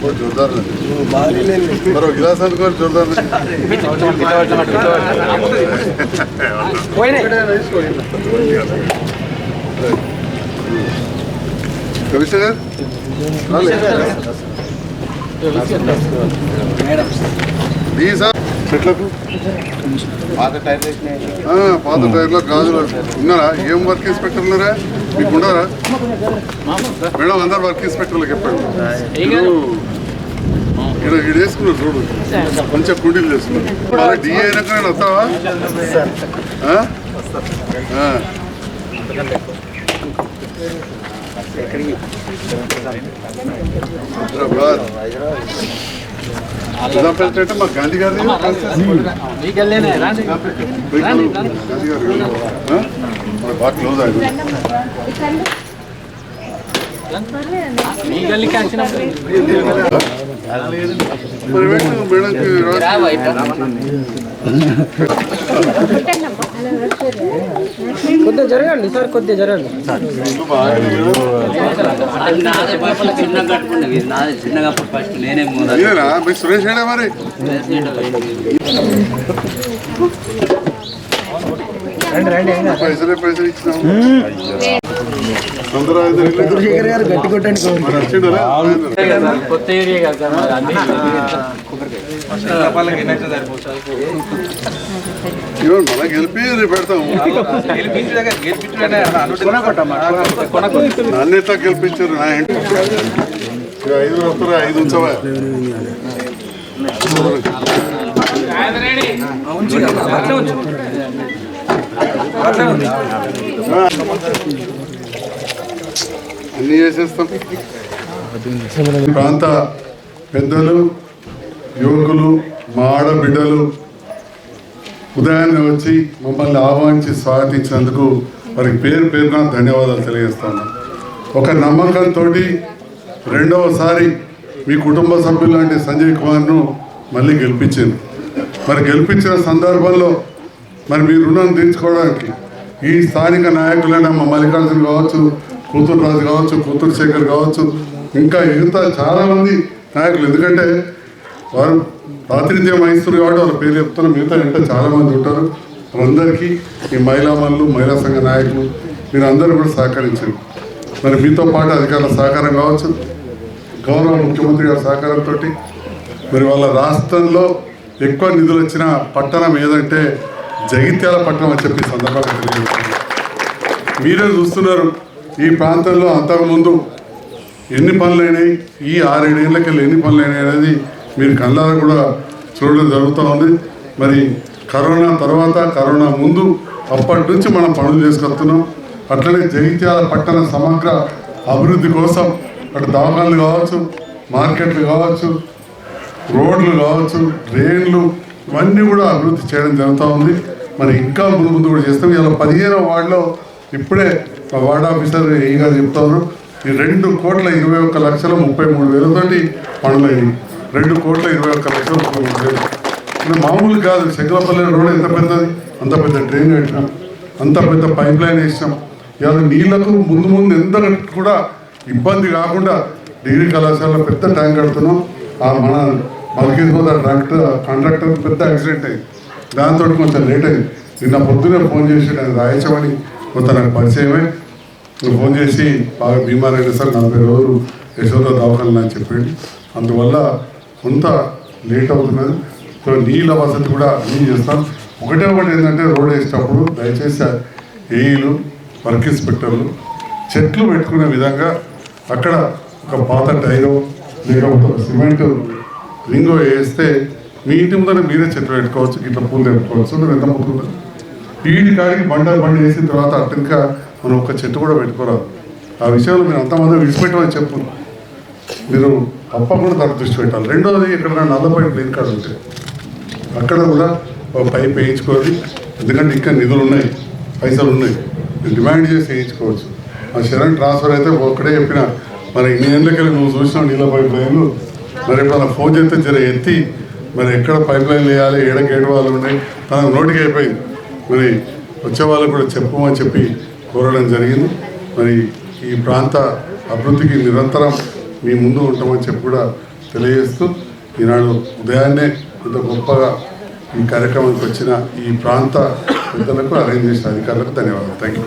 But ಜೋರ್ದಾರ್ ಬರೋ ಗಿಲಾಸ್ ಅಂದ್ಕೊಂಡು ಜೋರ್ದಾರ್ ಕಮಿಷನರ್ ಮೇಡಮ್ ಈ ಸರ್ చెట్లకు పాత టైర్లో గాజులు. ఉన్నారా? ఏం వర్క్ ఇన్స్పెక్టర్ ఉన్నారా? మీకు ఉన్నారా మేడం అందరు వర్క్ ఇన్స్పెక్టర్లకు చెప్పండి. ఇక్కడ ఇక్కడ వేసుకున్నారు చూడు. కొంచెం కుండీలు చేసుకున్నారు మళ్ళీ డిఏ అయినాక నేను వస్తావా? ఆ? ఆ. హైదరాబాద్. గాంధీ గారిది మీకెళ్ళేనే రాండి గాంధీ గారు ఆ? మరి బాగా క్లోజ్ అయ్యింది మీ కొద్దిగా జరగండి సార్ కొద్దిగా జరగండి. సురేష్ మరి? పైసలే పైసలు ఇచ్చినాము. తొందర చంద్రశేఖర్ గారు గట్టి కొట్టండి కొత్త ఏరియా కదా సార్ గెలిపి గెలిపించారు నా ఇంటి ఐదు వస్తారా ఐదు ఉంచవా అన్ని చేసేస్తాం. ప్రాంత పెద్దలు యువకులు మా ఆడబిడ్డలు ఉదయాన్నే వచ్చి మమ్మల్ని ఆహ్వానించి స్వాగతించినందుకు వారికి పేరు పేరున ధన్యవాదాలు తెలియజేస్తాను ఒక నమ్మకంతో రెండవసారి మీ కుటుంబ సభ్యులు లాంటి సంజయ్ కుమార్ను మళ్ళీ గెలిపించింది. మరి గెలిపించిన సందర్భంలో మరి మీ రుణం తీర్చుకోవడానికి ఈ స్థానిక నాయకులైన మా మల్లికార్జున కావచ్చు కూతురు రాజు కావచ్చు కూతురు శేఖర్ కావచ్చు ఇంకా మిగతా చాలామంది నాయకులు. ఎందుకంటే వారు ప్రాతినిధ్యం వహిస్తున్నారు కాబట్టి వాళ్ళ పేరు చెప్తున్న మిగతా ఇంకా చాలామంది ఉంటారు. అందరికీ ఈ మహిళా మనులు మహిళా సంఘ నాయకులు మీరు అందరూ కూడా సహకరించారు మరి మీతో పాటు అధికారుల సహకారం కావచ్చు. గౌరవ ముఖ్యమంత్రి గారి సహకారంతో మరి వాళ్ళ రాష్ట్రంలో ఎక్కువ నిధులు వచ్చిన పట్టణం ఏదంటే జగిత్యాల పట్టణం అని చెప్పి సందర్భంగా తెలియజేస్తుంది మీరే చూస్తున్నారు ఈ ప్రాంతంలో అంతకుముందు ఎన్ని పనులైనాయి ఈ ఆరేడేళ్ళకి వెళ్ళి ఎన్ని పనులైనాయి అనేది మీరు కళ్ళారా కూడా చూడడం జరుగుతూ ఉంది. మరి కరోనా తర్వాత కరోనా ముందు అప్పటి నుంచి మనం పనులు చేసుకొస్తున్నాం. అట్లనే జగిత్యాల పట్టణ సమగ్ర అభివృద్ధి కోసం అటు దవాఖాన్లు కావచ్చు మార్కెట్లు కావచ్చు రోడ్లు కావచ్చు డ్రైన్లు ఇవన్నీ కూడా అభివృద్ధి చేయడం జరుగుతూ ఉంది. మరి ఇంకా ముందు ముందు కూడా చేస్తాం. ఇలా పదిహేనవ వార్డులో ఇప్పుడే మా వార్డ్ ఆఫీసర్ ఏ గారు చెప్తారు ఈ రెండు కోట్ల ఇరవై ఒక్క లక్షల ముప్పై మూడు వేలతోటి పనులైనవి రెండు కోట్ల ఇరవై ఒక్క లక్షల రూపాయలు మామూలు కాదు శంకరపల్లి రోడ్ ఎంత పెద్దది? అంత పెద్ద డ్రైన్ కట్టినాం అంత పెద్ద పైప్ లైన్ వేసినాం. ఇవాళ నీళ్ళకు ముందు ముందు ఎంత కూడా ఇబ్బంది కాకుండా డిగ్రీ కళాశాలలో పెద్ద ట్యాంక్ కడుతున్నాం. ఆ మన మల్కేశ్వర ట్రాక్టర్ కండక్టర్ పెద్ద యాక్సిడెంట్ అయింది. దాంతో కొంచెం లేట్ అయింది. నిన్న పొద్దునే ఫోన్ చేసి నేను రాయించమని కొంత నాకు పరిచయమే. నువ్వు ఫోన్ చేసి బాగా బీమారైన సార్ నలభై రోజులు యశోద దవాఖాన అని చెప్పింది అందువల్ల కొంత లేట్ అవుతున్నది. సో నీళ్ళ వసతి కూడా అన్నీ చేస్తాం. ఒకటే ఒకటి ఏంటంటే రోడ్ వేసేటప్పుడు దయచేసి ఏఈలు వర్క్ ఇన్స్పెక్టర్లు చెట్లు పెట్టుకునే విధంగా అక్కడ ఒక పాత టైరో లేకపోతే ఒక సిమెంట్ రింగో వేస్తే మీ ఇంటి ముందర మీరే చెట్లు పెట్టుకోవచ్చు ఇట్లా పూలు తెప్పుకోవచ్చు ఎంత ముందు ఈడి కాడికి బండ బండి వేసిన తర్వాత అటు ఇంకా మనం ఒక చెట్టు కూడా పెట్టుకోరాదు. ఆ విషయంలో మీరు అంతమంది విడిచిపెట్టమని చెప్పు మీరు తప్పకుండా దానికి దృష్టి పెట్టాలి. రెండోది ఇక్కడ నల్లపాటి గ్రీన్ కార్డు ఉంటాయి అక్కడ కూడా ఒక పైప్ వేయించుకోవాలి. ఎందుకంటే ఇంకా నిధులు ఉన్నాయి పైసలు ఉన్నాయి. డిమాండ్ చేసి వేయించుకోవచ్చు. ఆ శరణ్ ట్రాన్స్ఫర్ అయితే ఒక్కడే చెప్పిన మరి ఇన్ని ఏళ్ళకెళ్ళి నువ్వు చూసినావు నీళ్ళ పైప్ లైన్లు? మరి ఇప్పుడు ఫోన్ చేస్తే జర ఎత్తి మరి ఎక్కడ పైప్ లైన్లు వేయాలి ఏడ గేట్ వాళ్ళు ఉన్నాయి? తన నోటికి అయిపోయింది. మరి వచ్చే వాళ్ళకు కూడా చెప్పమని చెప్పి కోరడం జరిగింది. మరి ఈ ప్రాంత అభివృద్ధికి నిరంతరం మీ ముందు ఉంటామని చెప్పి కూడా తెలియజేస్తూ ఈనాడు ఉదయాన్నే ఇంత గొప్పగా ఈ కార్యక్రమానికి వచ్చిన ఈ ప్రాంత పెద్దలకు అరేంజ్ చేసిన అధికారులకు ధన్యవాదాలు. Thank you